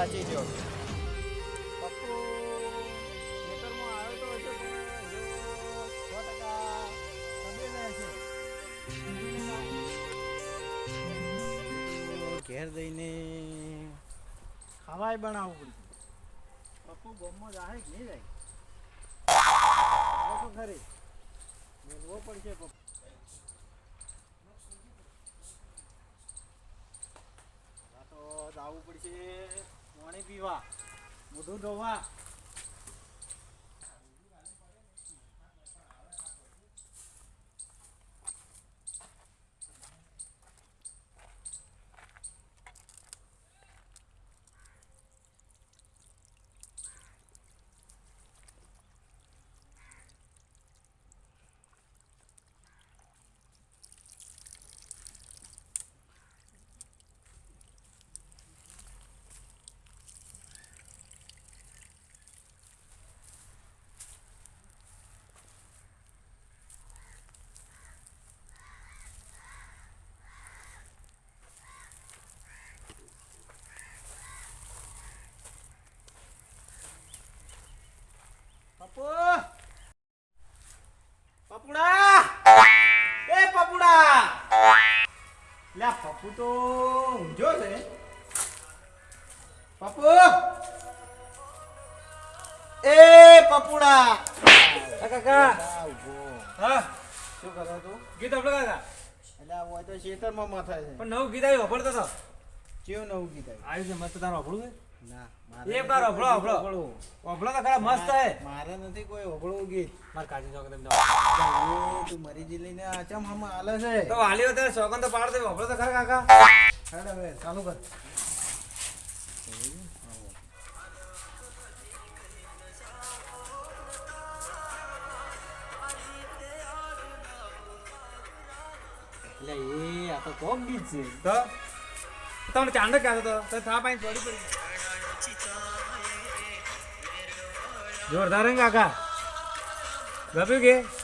સાચી ગયો પપ્પુ ખેતરમાં આવ્યો તો હશે પણ જો સો ટકા તબેલે હશે તો ઘેર જઈને ખાવાય બનાવવું પડશે. પપ્પુ ગમો જાય કે નહીં જાય? તો ખરી. મેળવો પડશે પપ્પુ. આ તો જવું પડશે. પાણી પીવા મોઢું ધોવા આ માથા છે. પણ નવું ગીત આવ્યું અભળતો તો. કેવું નવું ગીત આવ્યું? આવ્યું છે મસ્ત તારું અભળું છે? ના એક વાર. અભળવું. તો ખરા મસ્ત હે મારે નથી કોઈ અભળવું ગીત. માર કાજી ચોક તેમ તું. મરી જી લઈને આચમ ચમ હમ હાલે છે. તો વાલીઓ સોગન તો પાડ દે અભળો તો ખરા કાકા. હેડ હવે ચાલુ કર. એ, આ તો કોક ગીત છે. તો, તમને ચાંદ કહેતો હતો તો થા પાઈ ચોરી પડી. જોરદાર કાકા. ગપ્યું કે?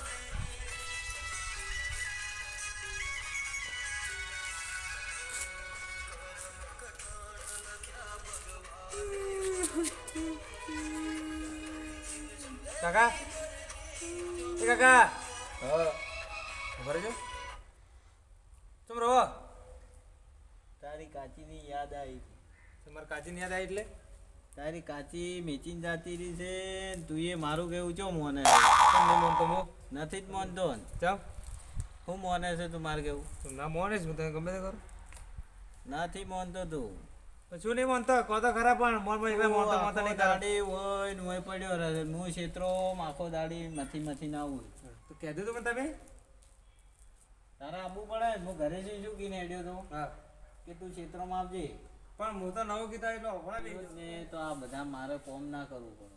કાચી મેચીન જાતી રહી છે. તું એ મારું કેવું છો મોને તમને મોનતો મો નથી જ મોનતો ચમ? હું મોને છે તું મારે કેવું? તું ના મોને છું તને ગમે તે કરું. નથી મોનતો તું શું નહીં મોનતો? કહો તો ખરા પણ મોન માનતો માનતો નહીં દાડી હોય ને હોય પડ્યો રહે હું ક્ષેત્રો આખો દાડી મથી મથી ના આવું તો કહેતું તું તમે? તારા આબુ પડે હું ઘરે જઈ શું કીને હેડ્યો તો? કે તું ક્ષેત્રોમાં આવજે. પણ હું તો નવું કીધા એટલે નહીં ને તો આ બધા મારે કોમ ના કરવું પડે.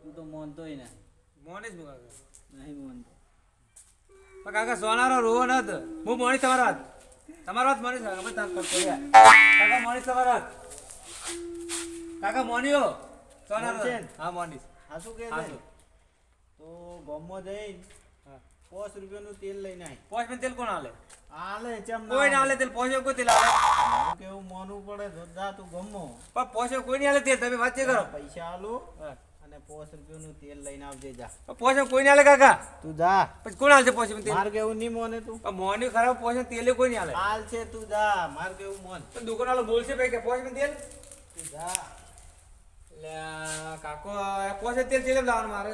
તું તો મોનતોય ને મોને જ મુકા નહીં નહીં પણ કાકા સોનારો રોવો હતો. હું મોની તમારો હાથ તમારો હાથ મોની ગમે તાર કાકા મોની તમારો હાથ કાકા મોનીઓ સોનારો હા મોની આ શું કે છે? તો ગામમાં જઈને હા પાંચ રૂપિયાનું તેલ લઈને આય. પોચ રૂપિયા તેલ કોણ આલે? આલે ચમ કોઈ ના આલે. તેલ પોચે કોઈ તેલ આલે? કેવું મોનું પડે તો તું ગમો. પણ પોચે કોઈ નહીં આલે તેલ? તમે વાત કરો. પૈસા આલો હા. અને પાંચ રૂપિયાનું તેલ લઈને આવજે જા. પોચે કોઈ નહીં આલે કાકા? તું જા. પછી કોણ આલશે પોચે તેલ? માર કેવું નહીં મોને તું. મોની ખરાબ પોચે તેલ કોઈ નહીં આલે હાલ છે તું જા માર કેવું મોન. પણ દુકાન વાળો બોલશે ભાઈ કે પોચ તેલ? તું જા. કાકો પોચે તેલ તેલ લાવવાનું મારે?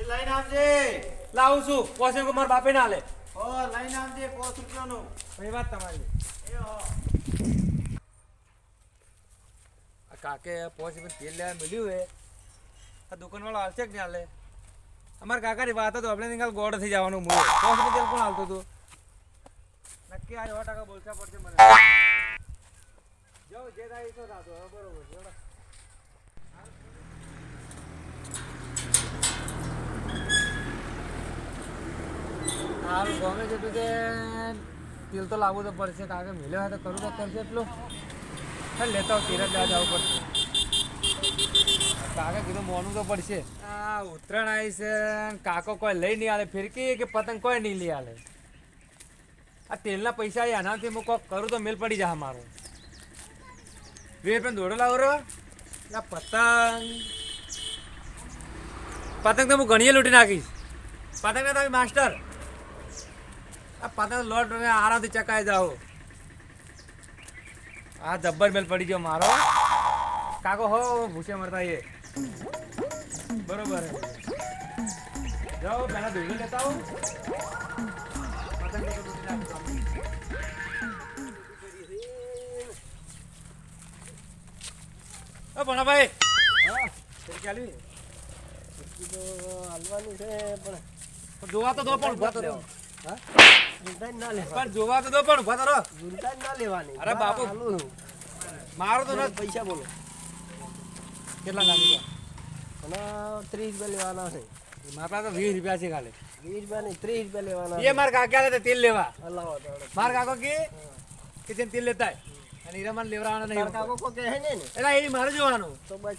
એ લઈને આવજે. લાવું છું. પોચે કોઈ બાપે ના આલે હો લઈને આવજે પાંચ રૂપિયાનું. એ વાત તમારી. એ હો. આ કાકે તેલ લેવા મળ્યું હે. આ દુકાન વાળો હાલશે કે નહીં હાલે? અમારા કાકાની વાત હતો આપણે નિકાલ ગોળ થઈ જવાનું મૂળ. માં તેલ કોણ હાલતું હતું? નક્કી આ સો ટકા બોલતા પડશે મને. જો જે થાય તો થતું બરોબર હારું ગમે છે તો તે તેલ તો લાવવું તો પડશે, કારણ કે મેલ્યો હોય તો કરવું તો પડશે એટલું. ચાલ લેતા હોય તીરજ લેવા જવું પડશે. કાકા કીધું મોનું તો પડશે. આ ઉત્તરાયણ આવી છે કાકો કોઈ લઈ નહીં આલે, ફિરકી કે પતંગ કોઈ નહીં લઈ આલે. આ તેલના પૈસા એ આનાથી હું કોક કરું તો મેલ પડી જાય મારું વે પણ દોડો લાવો રો આ પતંગ. પતંગ તો હું ઘણીએ લૂંટી નાખીશ. પતંગ ને તમે માસ્ટર. આ પતંગ લોટ આરામથી ચકાઈ જાઓ. આ જબ્બર મેલ પડી ગયો મારો. કાકો હો ભૂસે મરતા એ. બરોબર. જાઓ પહેલા ધોઈ લેતા આવો. ભણાભાઈ. હાલવાનું છે પણ જોવા તો દો પણ હા? પણ જોવા તો દો પણ ઊભા તો રહો. ના લેવાની. અરે બાપુ. મારો તો નથી પૈસા બોલો. કેટલા લાગી અને ત્રીસ રૂપિયા લેવાના છે. મારા તો વીસ રૂપિયા છે ખાલી. વીસ રૂપિયા નહીં ત્રીસ રૂપિયા લેવાના એ મારા કાકા તેલ લેવા. તો. મારા કાકો કે કે તેલ લેતા અને હીરા મને લેવડાવવાના નહીં. કાકો કોઈ કહે ને ને. એટલે એ મારે જોવાનું. તો બસ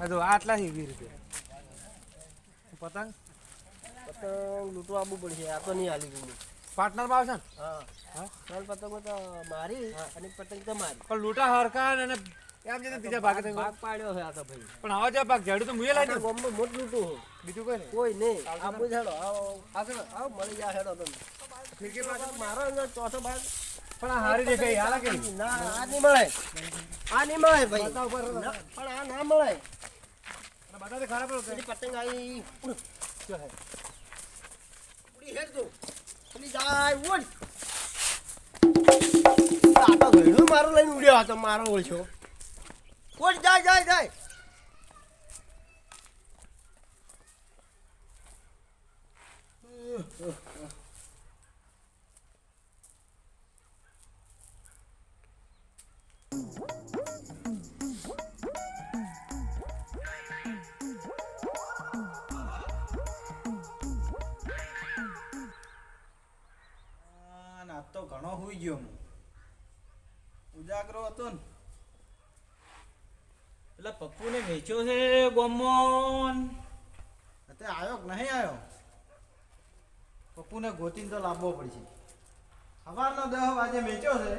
આ આટલા છે વીસ રૂપિયા. પતંગ? પતંગ લૂંટવા આવવું પડશે આ તો નહીં હાલી ગયું. પાર્ટનરમાં આવશે ને? હા. હા? ચાલ પતંગો તો મારી અને પતંગ તમારી પણ લૂંટા હરખા અને એમ છે ને ત્રીજા ભાગે. ભાગ પાડ્યો છે આ તો ભાઈ. પણ આવા જે ભાગ ઝાડુ તો મુએ દઉં. ગામમાં મોટું લૂંટું. બીજું કોઈ નહીં. કોઈ નહીં. આ પૂછાડો આવો? આવો. મળી જાય હેડો તમે. મારો અંદર ચોથો ભાગ. પણ આ હારી દેખાય હાલા કે ના આ નહીં મળે. આ નહીં મળે ભાઈ. પણ આ ના મળે. બધા તો ખરાબ પેલી પતંગ આવી ઉડ. શું છે? ઉડી હેડ તું. પેલી જાય ઉડ. આ તો ઘરડું મારું લઈને ઉડ્યો આ તો મારો ઓળખ્યો ઉડ જાય જાય જાય આ પપ્પુને છે ગોમોન. અત્યારે આવ્યો કે નહીં આવ્યો પપ્પુને ગોતીને તો લાવવો પડશે. સવારનો દસ વાગે વેચ્યો છે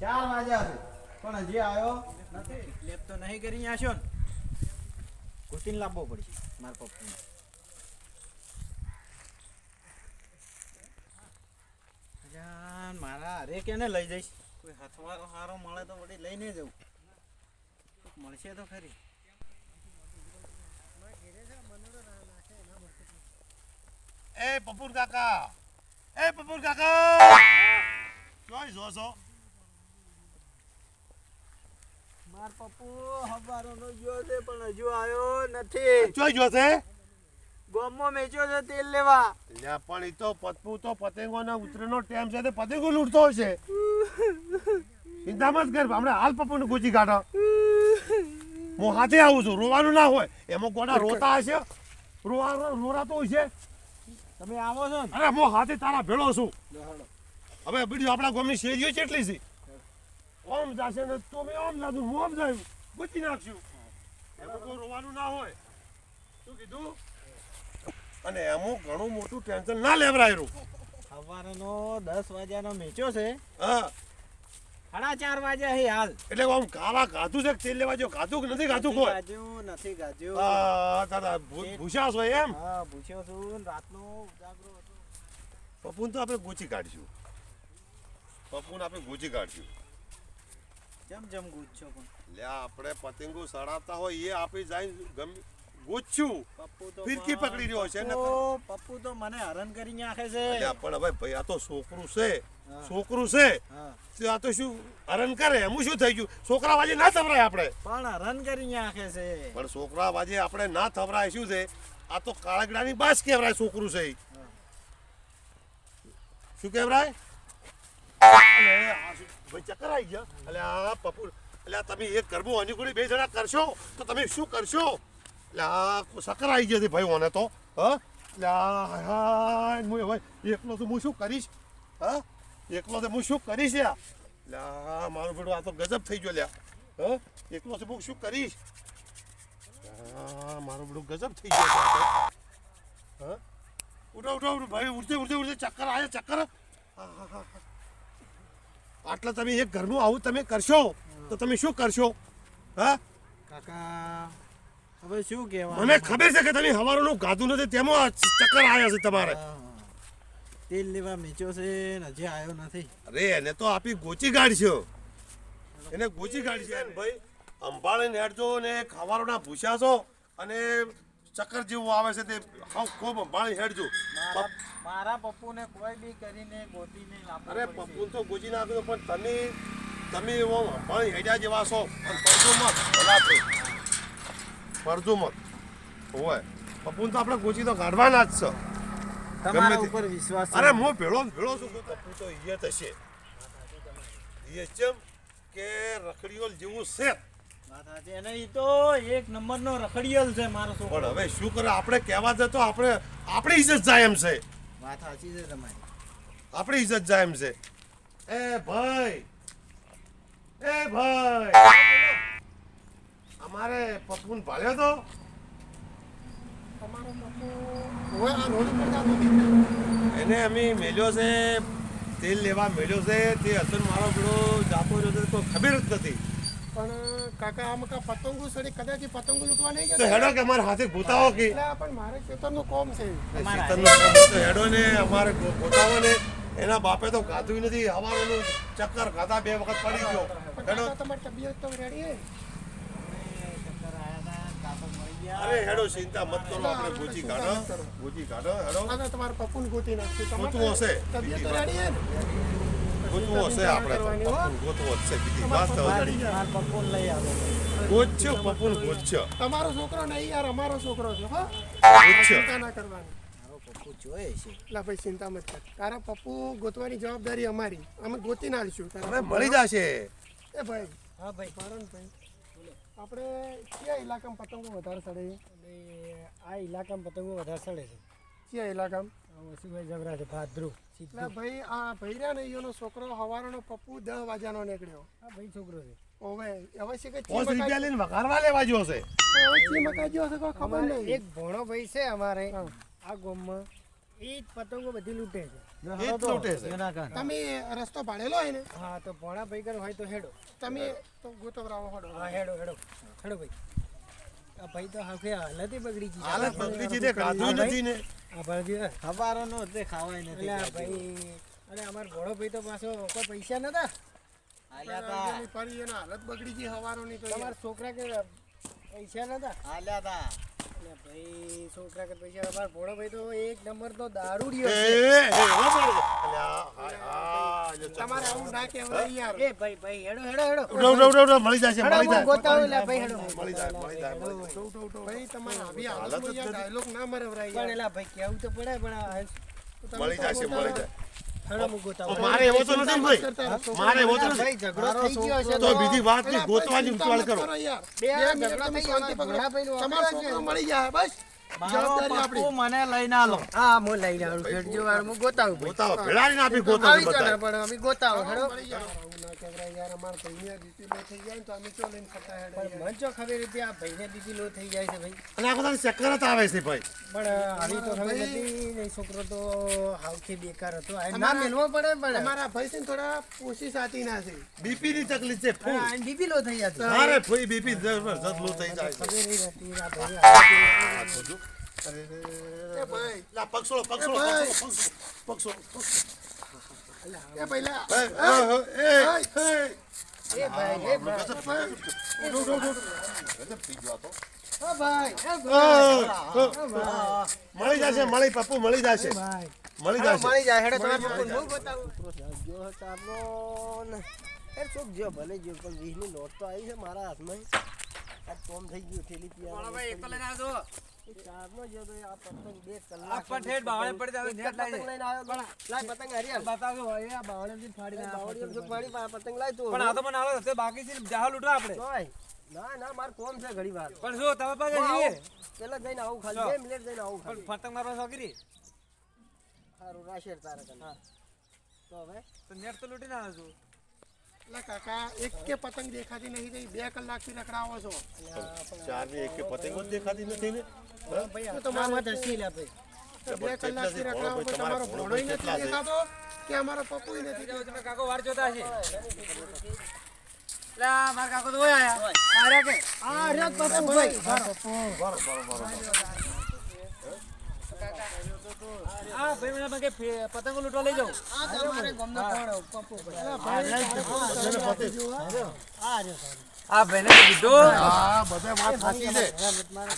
ચાર વાગ્યા છે પણ હજી આવ્યો નથી. લેપ તો નહીં કરી આશો ને. ગોતીને લાવવો પડશે મારા પપ્પુને. જાન મારા અરે કેને લઈ જઈશ? કોઈ હથવારો સારો મળે તો વળી લઈને જવું. મળશે તો ખરી. એ પપુર કાકા એ પપુર કાકા જોઈ જો છો માર પપ્પુ ગયો છે પણ હજુ આવ્યો નથી. જોઈ છે મેચ્યો છે તેલ લેવા. લ્યા પણ ઈ તો પતપુ તો પતંગોના ઉતરેનો ટાઈમ છે તે પતંગો લૂંટતો હશે ચિંતા મત કર હમણાં હાલ પપ્પુને ગુચી કાઢો હું હાથે આવું છું રોવાનું ના હોય. એમાં ગોડા રોતા હશે. રોવા રોરાતો હશે તમે આવો છો ને. અરે હું હાથે તારા ભેળો છું. હવે બીજું આપણા ગોમની શેરીઓ કેટલી છે? ઓમ જાશે ને તો મેં ઓમ જાતું હું ઓમ જાયું? બચી નાખશું. એમાં કોઈ રોવાનું ના હોય. શું કીધું? અને એમાં ઘણું મોટું ટેન્શન ના લેવરાયેલું સવારનો દસ વાગ્યાનો મેચો છે. હા. સાડા ચાર વાગ્યા છે હાલ. એટલે આમ કાવા ગાધું છે તેલ લેવા જો ગાધું કે નથી ગાધું કોઈ? ગાજ્યું નથી ગાજ્યું હા ભૂ- ભૂસ્યા છો એમ? હા પૂછ્યો છું રાતનો ઉજાગરો હતો. પપ્પુને તો આપણે ગોચી કાઢશું. પપુન આપણે ગોચી કાઢશું. જમ જમ ગુજ્જો પણ. લે આપણે પતંગો સડાવતા હોય એ આપી જાય ગમે ગોચ્યું ફિરકી પકડી રહ્યો છે પપ્પુ- પપ્પુ તો મને હરણ કરી નાખે છે. પણ હવે ભાઈ આ તો છોકરું છે. છોકરું છે. આ તો શું હરણ કરે? એમ શું થઈ ગયું? છોકરા વાજે ના થવરાય આપણે. પણ હરણ કરી નાખે છે. પણ છોકરા વાજે આપણે ના થવરાય શું છે? આ તો કાળગડાની બાસ કેવરાય છોકરું છે શું શું- ભાઈ ચક્કર આવી ગયા. એટલે આ પપ્પુ એટલે તમે એક કરવું અનુકૂળ બે જણા કરશો તો તમે શું કરશો? એટલે આ આવી છે ભાઈ ઓને તો, હા? આ હાય, હું ભાઈ, એકલો તો હું શું કરીશ? હા? એકલો તો હું શું કરીશ યા લા, મારું બેડું આ તો ગજબ થઈ ગયો લ્યા. હા? એકલો તો હું શું કરીશ? મારું બધું ગજબ થઈ ગયો. હા? ઉઠો ઉઠો ઉઠો, ભાઈ ઉઠતે ઉઠતે ઉઠતે ચક્કર આવે ચક્કર. આટલા તમે એક ઘરનું આવું તમે કરશો, તો તમે શું કરશો? હા? કાકા. હવે શું કહેવા મને ખબર છે કે તમે હવારનું ગાધું નથી તેમાં આ ચક્કર આવ્યા છે તમારે. તેલ લેવા મેચ્યો છે ને હજી આવ્યો નથી. અરે એને તો આપી ગોચી કાઢશો એને ગોચી છે. ભાઈ અંબાળીને હેડજો ને ખવારોના ભૂસ્યા છો અને ચક્કર જેવું આવે છે તે હાવ ખૂબ અંબાળી હેડજો. મારા પપ્પુને કોઈ બી કરીને ગોતીને અરે. પપ્પુ તો ગોચી નાખ્યો પણ તમે તમે એવો અંબાળી હેડ્યા જેવા છો. પણ પડજો મત ભલા થઈ હોય. પપ્પુ તો આપણે ગોચી તો કાઢવાના જ છે. તમારા ઉપર વિશ્વાસ અરે હું ભેળો ભેળો છું કે પપ્પુ તો ઈયત હશે. એ ચમ કે રખડીઓલ જેવું છે. અને તો એક નંબરનો રખડિયલ છે મારો છોકરો. પણ હવે શું કરે? આપણે કહેવા જતો આપણે આપણી ઇજ્જત જાય એમ છે. વાત સાચી છે તમારી. આપણી ઇજ્જત જાય એમ છે. એ ભાઈ. એ ભાઈ. અમારે પપ્પુન ભાલ્યો તો? એને અમે મેલ્યો છે તેલ લેવા મેલ્યો છે તે અસર મારો પેલો જાતો રહ્યો છે કોઈ ખબર જ નથી. પણ કાકા આમ કા પતંગો સડી કદાચ પતંગો લૂંટવા નહીં તો હેડો કે અમારે હાથે ગોતાવો કે? એટલે પણ મારે ખેતરનું કોમ છે. શીતળનો કોમ તો હેડો ને અમારે ગોતાવો ને. એના બાપે તો ગાધું નથી હવારનું ચક્કર ખાધા બે વખત પડી ગયો. હેડો. તમારી તબિયત તો રેડી હે ચક્કર આયા તા, કાકો મરી ગયા. અરે હેડો ચિંતા મત કરો આપણે ગોજી કાઢો ગોજી કાઢો હેડો. અને તમારા પપ્પુને ગોતી નાખશું. ગોતવું હશે? તબિયત. રેડી હે ને? ગોતવું હશે આપણે તો. પપ્પુને ગોતવું હશે બીજી વાત તો જડી મારા પપ્પુને લઈ આવો. ગોચ્યો પપ્પુને ગોચ્યો તમારો છોકરો નહીં યાર અમારો છોકરો છે હો. ચિંતા ના કરવાની. પપ્પુ જોયે છે. એટલે ભાઈ ચિંતા મત કર. તારા પપ્પુ ગોતવાની જવાબદારી અમારી. અમે ગોતી નાખશું. હવે મળી જશે. એ ભાઈ. હા ભાઈ. ભાઈ. આપણે કયા ઇલાકામાં પતંગો વધારે ચડે આ ઇલાકામાં પતંગો વધારે ચડે છે. કયા ઇલાકામાં? વસીભાઈ જબરા છે ભાદ્રુ એટલે ભાઈ આ ભૈરા ને છોકરો હવારનો પપ્પુ દસ વાગ્યાનો નીકળ્યો. આ ભાઈ છોકરો છે. ઓવે હવે છે કે પાંચ રૂપિયા લઈને વઘારવા લેવા જો છે? ચી મકાઈ ગયો હશે કોઈ ખબર નહીં. એક ભોણો ભાઈ છે અમારે આ ગોમમાં. એ જ પતંગો બધી લૂંટે છે. એ જ લૂંટે છે. તમે રસ્તો ભાડેલો હોય ને? હા તો ભોણા ભાઈ કર હોય તો હેડો. તમે તો ગોતવરાવો હડો. હા હેડો હેડો. હેડો ભાઈ. આ ભાઈ તો હાથે હાલત બગડી ગઈ હાલત બગડી ને નથી ને. આ ભાઈ ખબારોનો તે ખાવાય નથી એટલે ભાઈ અને અમાર ભોળો ભાઈ તો પાછો કોઈ પૈસા નતા? તા. હાલત બગડી ગઈ હવારોની તો યાર. તમારા છોકરા કે પૈસા નતા આલ્યા હતા એટલે ભાઈ છોકરા કે પૈસા અમાર ભોળો ભાઈ તો એક નંબર તો દારૂડિયો છે એ, એવો બોલો. અલ્યા, હાય, હાય, જો ચક્કર. તમારે આવું ના કહેવાય યાર એ ભાઈ ભાઈ હેડો હેડો હેડો ઉઠો, ઉઠો, ઉઠો, ઉઠો, મળી જશે મળી હું જાય લે ભાઈ હેડો મળી જાય મળી જાય ભાઈ તમારે આવી હાલતમાં યાર ડાયલોગ ના મરવરાય પણ એલા ભાઈ કેવું તો પડે પણ આ મળી જશે મળી જાય મારે એવો તો નથી ભાઈ? મારે એવો તો નથી. ઝઘડો થઈ ગયો છે તો બીજી વાતની ગોતવાની ઉતાવળ કરો. બે ઝઘડો થઈ શાંતિ ગયો. ઘોડાભાઈનું તમારો મળી જાય બસ. જવાબદારી આપણી. મને લઈને આલો. હા હું લઈને આવું ખેડજો વાર હું ગોતાવું ગોતાવો ભેળાની આપી ગોતાવી. આવી જાઓ પણ અમે ગોતાવો હેડો. ના યાર અમારા લો થઈ જાય તો અમે ચો લઈને ફરતા હેડે પણ મન ચો ખબર હતી આ ભાઈને બીજી લો થઈ જાય છે ભાઈ. અને આ બધાને ચક્કર જ આવે છે ભાઈ. પણ આવી તો ખબર નથી ને છોકરો તો હાવથી બેકાર હતો. આ ના મેલવો પડે પણ. અમારા ભાઈ છે ને થોડા પોષી સાથી ના છે. બીપી ની તકલીફ છે ફૂલ બીપી લો થઈ જતી મારે ફૂઈ બીપી જબરજસ્ત લો થઈ જાય છે. ખબર હતી આ ભાઈ એ ભાઈ લા પક્ષો પક્ષો એ પક્ષો પક્ષો એ પહેલા એ એ એ એ ભાઈ એ ભાઈ ગજબ થઈ ગયો તો. ઓ ભાઈ એ અ, ભાઈ અ, મળી જશે મળી પપ્પુ મળી જશે ભાઈ મળી જશે મળી જાય હેડે તમારે જાય. હું બતાવું જો ચારનો ને એ ચોક જો ભલે જો પણ વીસની નોટ તો આવી છે મારા હાથમાં આ કોમ થઈ ગયું થેલી પીવા ભાઈ એક લઈને આવજો ચારનો જો તો આ પતંગ બે આ પણ ઠેઠ બાવળે પડી જાય નેટ લાવી પતંગ લઈને આવ્યો ગળા. લાય પતંગ હારી હાલ. બતાવજો ભાઈ આ બાવળેથી ફાડી નાખો. બાવળીઓ જો પાડી પા- પતંગ લાય તું પણ આ તો મને આવે છે બાકી છે જાહો લૂંટવા આપણે. ના ના માર કોમ છે ઘડી વાર. પણ શું તમે પાસે જઈએ. પેલા જઈને આવું ખાલી બે મિનિટ જઈને આવું ખાલી. પતંગ મારવા શોખી સારું રાશેર તારે કને. તો હવે? તો નેટ તો લૂંટી ના એટલે કાકા એક કે પતંગ દેખાતી નહીં થઈ બે કલાકથી રખડાવો છો. ચારની એક પતંગો જ દેખાતી નથી ને? ભાઈ તમારા મત હસી લે ભાઈ બે કલાકથી રખડાવો પણ તમારો ભોણોય નથી દેખાતો કે અમારો પપ્પુય નથી તમે કાકો વાર જોતા છે. લે આ કાકો તો આયા. આ કે આ રહ્યા જ પપ્પુભાઈ. આ ભાઈ મને કે પતંગ લૂંટવા લઈ જાઉં આ તમારે ગમનો કોણ પપ્પુભાઈ. આ ભાઈને તો કીધું. હા બધે વાત સાચી છે.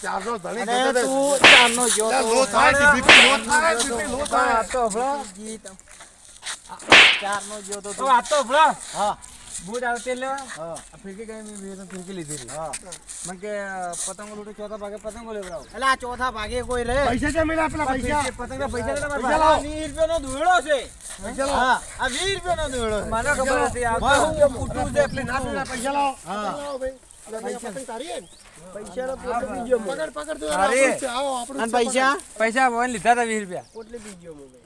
ચારનો ધણી અરે જતો તું ચારનો જો લે, થાય બીપી લો થાય, બીપી લો થાય. તો હભળો ચારનો જો તો તો. આ તો હભળો હા. બૂટ આવતી લેવા હા. ફિરકી કઈ મેં ફિરકી લીધી હતી. હા. મને કે પતંગો લૂંટો ચોથા ભાગે પતંગો લેવડાવો. એટલે આ ચોથા ભાગે કોઈ રે પૈસા છે મેલા આપણા પૈસા? પતંગના પૈસા લેતા મારા પૈસા પાસે. લાવો. વીસ રૂપિયાનો દોયડો છે. હા આ વીસ રૂપિયાનો દોયડો છે. મને ખબર હતી આ હું કૂટું છે એટલે ના પૈસા લાવો. હા. પતંગ ને? પૈસા? પૈસા ભગવાન લીધા હતા વીસ રૂપિયા.